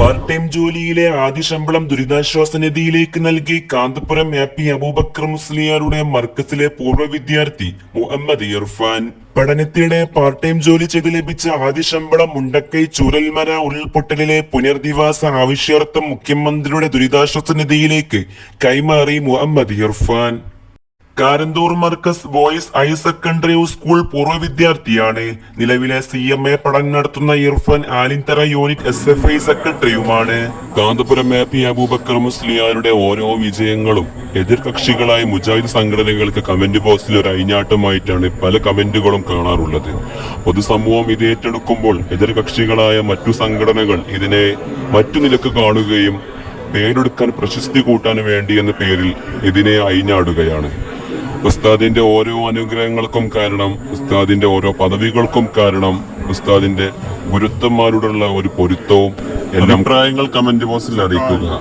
Part time ജോലിയിലെ ആദ്യ ശമ്പളം ദുരിതാശ്വാസ നിധിയിലേക്ക് നൽകി കാന്തപുരം എ പി അബൂബക്കർ മുസ്ലിയാരുടെ മർക്കസിലെ പൂർവ വിദ്യാർത്ഥി മുഹമ്മദ് ഇർഫാൻ. പഠനത്തിനിടെ പാർട്ട് ടൈം ജോലി ചെയ്ത് ലഭിച്ച ആദ്യ ശമ്പളം മുണ്ടക്കൈ ചൂരൽമര ഉരുൾപൊട്ടലിലെ പുനരധിവാസ ആവശ്യാർത്ഥം മുഖ്യമന്ത്രിയുടെ ദുരിതാശ്വാസ നിധിയിലേക്ക് കൈമാറി Muhammad Irfan. Karanthur Markaz boys higher secondary school പൂർവ വിദ്യാർത്ഥിയാണ്. നിലവിലെ സി എം എ പഠനം നടത്തുന്ന Irfan Alinthara unit S F I സെക്രട്ടറിയുമാണ്. Kanthapuram A P Abubakar മുസ്ലിയാരുടെ ഓരോ വിജയങ്ങളും എതിർകക്ഷികളായ മുജാഹിദ് സംഘടനകൾക്ക് കമന്റ് ബോക്സിൽ ഒരു അയിഞ്ഞാട്ടമായിട്ടാണ് പല കമന്റുകളും കാണാറുള്ളത്. പൊതുസമൂഹം ഇത് ഏറ്റെടുക്കുമ്പോൾ എതിർകക്ഷികളായ മറ്റു സംഘടനകൾ ഇതിനെ മറ്റു നിലയ്ക്ക് കാണുകയും പേരെടുക്കാൻ പ്രശസ്തി കൂട്ടാൻ വേണ്ടി എന്ന പേരിൽ ഇതിനെ അയിഞ്ഞാടുകയാണ് ഉസ്താദിന്റെ ഓരോ അനുഗ്രഹങ്ങൾക്കും കാരണം ഉസ്താദിന്റെ ഓരോ പദവികൾക്കും കാരണം ഉസ്താദിന്റെ ഗുരുത്തന്മാരോടുള്ള ഒരു പൊരുത്തവും എല്ലാ അഭിപ്രായങ്ങൾ കമന്റ് ബോക്സിൽ അറിയിക്കുക.